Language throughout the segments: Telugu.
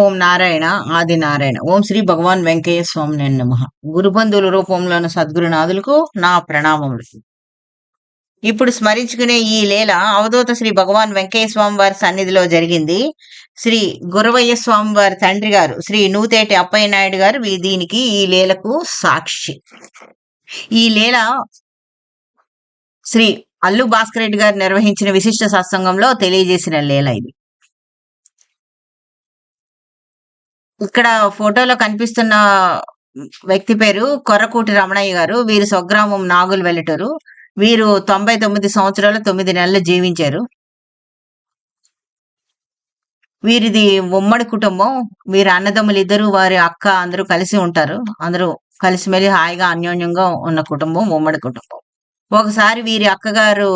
ఓం నారాయణ ఆది నారాయణ. ఓం శ్రీ భగవాన్ వెంకయ్య స్వామి నమ. గురుబంధువుల రూపంలోని సద్గురునాథులకు నా ప్రణామములు. ఇప్పుడు స్మరించుకునే ఈ లీల అవధూత శ్రీ భగవాన్ వెంకయ్య స్వామి వారి సన్నిధిలో జరిగింది. శ్రీ గురవయ్య స్వామి వారి తండ్రి గారు శ్రీ నూతేటి అప్పయ్య నాయుడు గారు దీనికి ఈ లీలకు సాక్షి. ఈ లీల శ్రీ అల్లు భాస్కర్ రెడ్డి గారు నిర్వహించిన విశిష్ట సత్సంగంలో తెలియజేసిన లీల ఇది. ఇక్కడ ఫోటోలో కనిపిస్తున్న వ్యక్తి పేరు కొర్రకూటి రమణయ్య గారు. వీరు స్వగ్రామం నాగులు వెల్లటూరు వీరు తొంభై తొమ్మిది సంవత్సరాలు తొమ్మిది నెలలు జీవించారు. వీరిది ఉమ్మడి కుటుంబం. వీరి అన్నదమ్ములు ఇద్దరు వారి అక్క అందరూ కలిసి ఉంటారు. అందరూ కలిసిమెలి హాయిగా అన్యోన్యంగా ఉన్న కుటుంబం ఉమ్మడి కుటుంబం. ఒకసారి వీరి అక్కగారు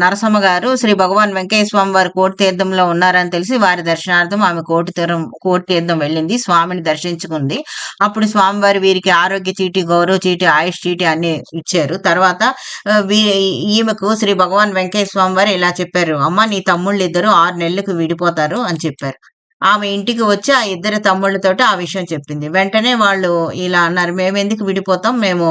నరసమ్మ గారు శ్రీ భగవాన్ వెంకయ్య స్వామి వారి కోటి తీర్థంలో ఉన్నారని తెలిసి వారి దర్శనార్థం ఆమె కోటి తీరం కోటి తీర్థం వెళ్ళింది. స్వామిని దర్శించుకుంది. అప్పుడు స్వామివారి వీరికి ఆరోగ్య చీటి గౌరవ చీటి ఆయుష్ చీటి అన్ని ఇచ్చారు. తర్వాత ఈమెకు శ్రీ భగవాన్ వెంకయ్య స్వామి వారు ఇలా చెప్పారు అమ్మ నీ తమ్ముళ్ళు ఇద్దరు ఆరు నెలలకు విడిపోతారు అని చెప్పారు. ఆమె ఇంటికి వచ్చి ఆ ఇద్దరు తమ్ముళ్ళతోటి ఆ విషయం చెప్పింది. వెంటనే వాళ్ళు ఇలా అన్నారు మేము ఎందుకు విడిపోతాం? మేము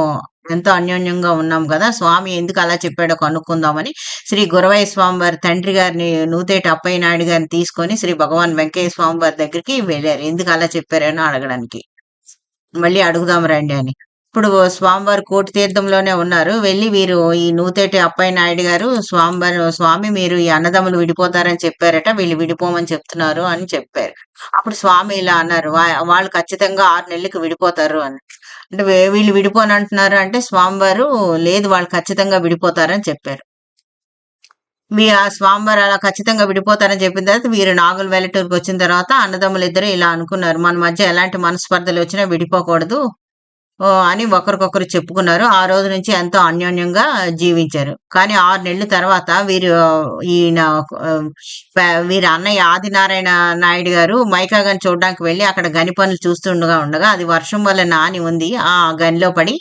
ఎంతో అన్యోన్యంగా ఉన్నాం కదా. స్వామి ఎందుకు అలా చెప్పాడో కనుక్కుందామని శ్రీ గురవయ్య స్వామి వారి తండ్రి గారిని నూతేటి అప్పయ్య నాయుడు గారిని తీసుకొని శ్రీ భగవాన్ వెంకయ్య స్వామి వారి దగ్గరికి వెళ్ళారు. ఎందుకు అలా చెప్పారని అడగడానికి. మళ్ళీ అడుగుదాం రండి అని. ఇప్పుడు స్వామివారి కోటి తీర్థంలోనే ఉన్నారు. వెళ్ళి వీరు ఈ నూతేటి అప్పయ్య నాయుడు గారు స్వామివారి స్వామి మీరు ఈ అన్నదమ్ములు విడిపోతారని చెప్పారట వీళ్ళు విడిపోమని చెప్తున్నారు అని చెప్పారు. అప్పుడు స్వామి ఇలా అన్నారు వాళ్ళు ఖచ్చితంగా ఆరు నెలలకు విడిపోతారు అని. అంటే వీళ్ళు విడిపోని అంటున్నారు అంటే స్వామివారు లేదు వాళ్ళు ఖచ్చితంగా విడిపోతారని చెప్పారు. మీ ఆ స్వామివారు అలా ఖచ్చితంగా విడిపోతారని చెప్పిన తర్వాత వీరు నాగుల వెల్లటూరుకి వచ్చిన తర్వాత అన్నదమ్ములు ఇద్దరు ఇలా అనుకున్నారు. మన మధ్య ఎలాంటి మనస్పర్ధలు వచ్చినా విడిపోకూడదు. అని ఒకరికొకరు చెప్పుకున్నారు. ఆ రోజు నుంచి ఎంతో అన్యోన్యంగా జీవించారు. కానీ ఆరు నెలల తర్వాత వీరు ఈయన వీరి అన్నయ్య ఆదినారాయణ నాయుడు గారు మైకా గని చూడడానికి వెళ్ళి అక్కడ గని పనులు చూస్తుండగా ఉండగా అది వర్షం వల్ల నాని ఉంది. ఆ గనిలో పడి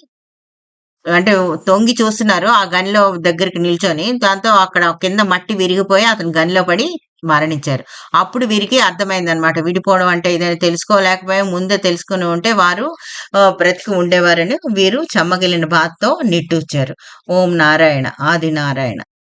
అంటే తొంగి చూస్తున్నారు. ఆ గనిలో దగ్గరికి నిల్చొని దాంతో అక్కడ కింద మట్టి విరిగిపోయి అతను గనిలో పడి మరణించారు. అప్పుడు వీరికి అర్థమైంది అనమాట విడిపోవడం అంటే ఏదైనా తెలుసుకోలేకపోయా ముందే తెలుసుకుని ఉంటే వారు బ్రతికి ఉండేవారని వీరు చెమ్మగిలిన బాధతో నిట్టూర్చారు. ఓం నారాయణ ఆది నారాయణ